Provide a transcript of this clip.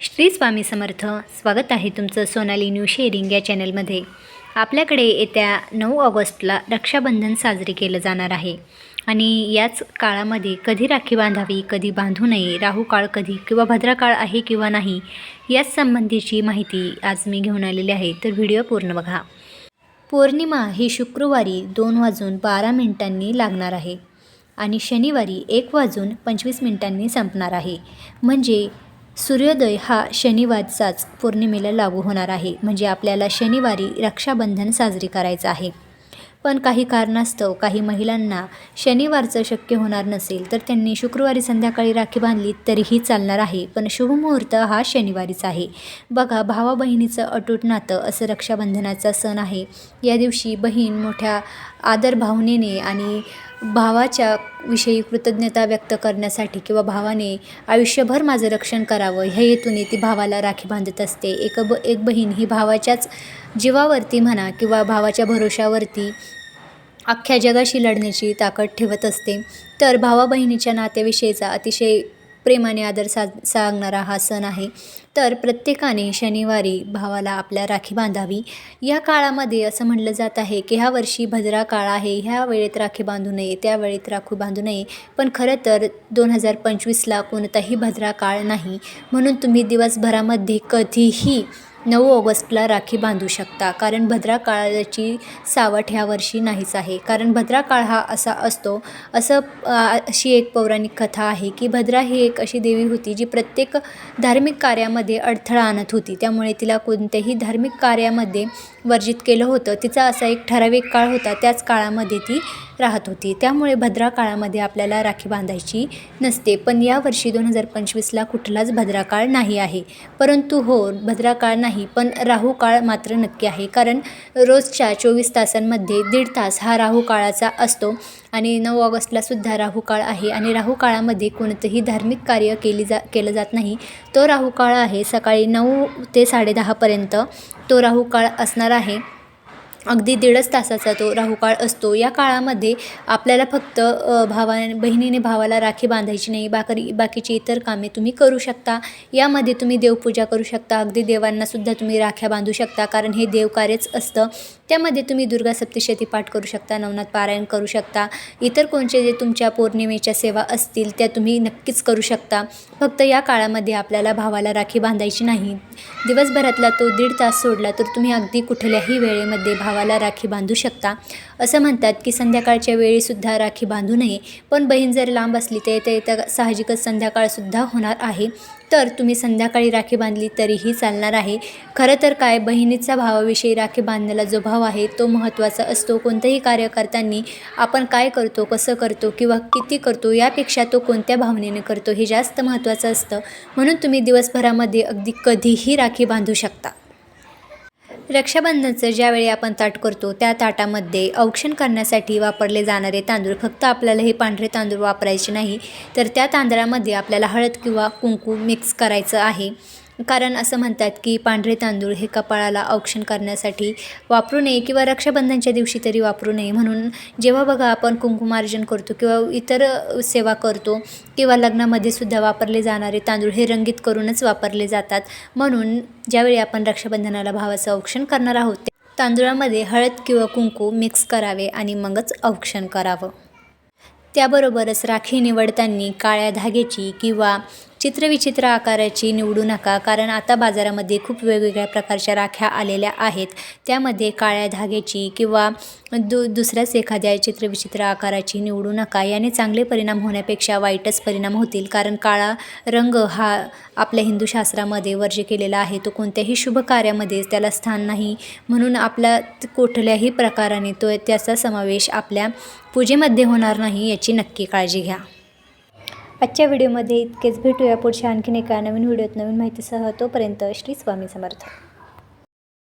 श्री स्वामी समर्थ स्वागत आहे तुमचं सोनाली न्यू शेअरिंग या चॅनलमध्ये. आपल्याकडे येत्या नऊ ऑगस्टला रक्षाबंधन साजरे केलं जाणार आहे. आणि याच काळामध्ये कधी राखी बांधावी कधी बांधू नये राहू काळ कधी किंवा भद्रा काळ आहे किंवा नाही याच संबंधीची माहिती आज मी घेऊन आलेली आहे. तर व्हिडिओ पूर्ण बघा. पौर्णिमा ही शुक्रवारी दोन वाजून बारा मिनिटांनी लागणार आहे आणि शनिवारी एक वाजून पंचवीस मिनिटांनी संपणार आहे. म्हणजे सूर्योदय हा शनिवारचाच पौर्णिमेला लागू होणार आहे. म्हणजे आपल्याला शनिवारी रक्षाबंधन साजरी करायचं आहे. पण काही कारणास्तव काही महिलांना शनिवारचं शक्य होणार नसेल तर त्यांनी शुक्रवारी संध्याकाळी राखी बांधली तरीही चालणार आहे. पण शुभमुहूर्त हा शनिवारीच आहे. बघा भावा बहिणीचं अटूट नातं असं रक्षाबंधनाचा सण आहे. या दिवशी बहीण मोठ्या आदर भावनेने आणि भावाच्या विषयी कृतज्ञता व्यक्त करण्यासाठी किंवा भावाने आयुष्यभर माझं रक्षण करावं ह्या हेतूने ती भावाला राखी बांधत असते. एक ब एक बहीण ही भावाच्याच जीवावरती म्हणा किंवा भावाच्या भरोशावरती अख्ख्या जगाशी लढण्याची ताकद ठेवत असते तर भावा बहिणीच्या नात्याविषयीचा अतिशय प्रेमाने आदर सा सांगणारा हा सण आहे. तर प्रत्येकाने शनिवारी भावाला आपल्या राखी बांधावी. या काळामध्ये असं म्हटलं जात आहे की ह्या वर्षी भद्रा काळ आहे ह्या वेळेत राखी बांधू नये त्या वेळेत राखी बांधू नये. पण खरं तर दोन हजार पंचवीसला कोणताही भद्रा काळ नाही. म्हणून तुम्ही दिवसभरामध्ये कधीही नऊ ऑगस्टला राखी बांधू शकता. कारण भद्रा काळाची सावट ह्या वर्षी नाहीच आहे. कारण भद्रा काळ हा असा असतो असं अशी एक पौराणिक कथा आहे की भद्रा ही एक अशी देवी होती जी प्रत्येक धार्मिक कार्यामध्ये अडथळा आणत होती. त्यामुळे तिला कोणत्याही धार्मिक कार्यामध्ये वर्जित केलं होतं. तिचा असा एक ठराविक काळ होता. त्याच काळामध्ये ती राहत होती. त्यामुळे भद्रा काळामध्ये आपल्याला राखी बांधायची नसते. पण यावर्षी दोन हजार पंचवीसला कुठलाच भद्रा काळ नाही आहे. परंतु हो भद्रा काळ नाही पण राहू काळ मात्र नक्की आहे. कारण रोजच्या चोवीस तासांमध्ये दीड तास हा राहू काळाचा असतो आणि नऊ ऑगस्टला सुद्धा राहू काळ आहे आणि राहू काळामध्ये कोणतंही धार्मिक कार्य केली जा केलं जात नाही. तो राहू काळ आहे सकाळी नऊ ते साडेदहापर्यंत तो राहू काळ असणार आहे. अगदी दीडच तासाचा तो राहुकाळ असतो. या काळामध्ये आपल्याला फक्त भावा बहिणीने भावाला राखी बांधायची नाही बाकरी बाकीची इतर कामे तुम्ही करू शकता. यामध्ये तुम्ही देवपूजा करू शकता. अगदी देवांनासुद्धा तुम्ही राख्या बांधू शकता कारण हे देवकार्यच असतं. त्यामध्ये तुम्ही दुर्गा सप्तशती पाठ करू शकता नवनाथ पारायण करू शकता. इतर कोणचे जे तुमच्या पौर्णिमेच्या सेवा असतील त्या तुम्ही नक्कीच करू शकता. फक्त या काळामध्ये आपल्याला भावाला राखी बांधायची नाही. दिवसभरातला तो दीड तास सोडला तर तुम्ही अगदी कुठल्याही वेळेमध्ये भावाला राखी बांधू शकता. असं म्हणतात की संध्याकाळच्या वेळीसुद्धा राखी बांधू नये. पण बहीण जर लांब असली तर येता येता साहजिकच संध्याकाळसुद्धा होणार आहे. तर तुम्ही संध्याकाळी राखी बांधली तरीही चालणार आहे. खरं तर काय बहिणीचा भावाविषयी राखी बांधण्याला जो भाव आहे तो महत्त्वाचा असतो. कोणतंही कार्य करताना आपण काय करतो कसं करतो किंवा किती करतो यापेक्षा तो कोणत्या भावनेने करतो हे जास्त महत्त्वाचं असतं. म्हणून तुम्ही दिवसभरामध्ये अगदी कधीही राखी बांधू शकता. रक्षाबंधनचं ज्यावेळी आपण ताट करतो त्या ताटामध्ये औक्षण करण्यासाठी वापरले जाणारे तांदूळ. फक्त आपल्याला हे पांढरे तांदूळ वापरायचे नाही तर त्या तांदळामध्ये आपल्याला हळद किंवा कुंकू मिक्स करायचं आहे. कारण असं म्हणतात की पांढरे तांदूळ हे कपाळाला औक्षण करण्यासाठी वापरू नये किंवा रक्षाबंधनच्या दिवशी तरी वापरू नये. म्हणून जेव्हा बघा आपण कुंकुमार्जन करतो किंवा इतर सेवा करतो किंवा लग्नामध्ये सुद्धा वापरले जाणारे तांदूळ हे रंगीत करूनच वापरले जातात. म्हणून ज्यावेळी आपण रक्षाबंधनाला भावाचं औक्षण करणार आहोत तांदूळामध्ये हळद किंवा कुंकू मिक्स करावे आणि मगच औक्षण करावं. त्याबरोबरच राखी निवडताना काळ्या धाग्याची किंवा चित्रविचित्र आकाराची निवडू नका कारण आता बाजारामध्ये खूप वेगवेगळ्या प्रकारच्या राख्या आलेल्या आहेत. त्यामध्ये काळ्या धाग्याची किंवा दु दुसऱ्याच एखाद्या चित्रविचित्र आकाराची निवडू नका. याने चांगले परिणाम होण्यापेक्षा वाईटच परिणाम होतील कारण काळा रंग हा आपल्या हिंदू शास्त्रामध्ये वर्ज्य केलेला आहे. तो कोणत्याही शुभ कार्यामध्ये त्याला स्थान नाही म्हणून आपल्या कुठल्याही प्रकाराने तो त्याचा समावेश आपल्या पूजेमध्ये होणार नाही याची नक्की काळजी घ्या. आजच्या व्हिडिओमध्ये इतकेच. भेटूया पुढच्या आणखीन एका नवीन व्हिडिओत नवीन माहितीसह. तोपर्यंत श्री स्वामी समर्थ.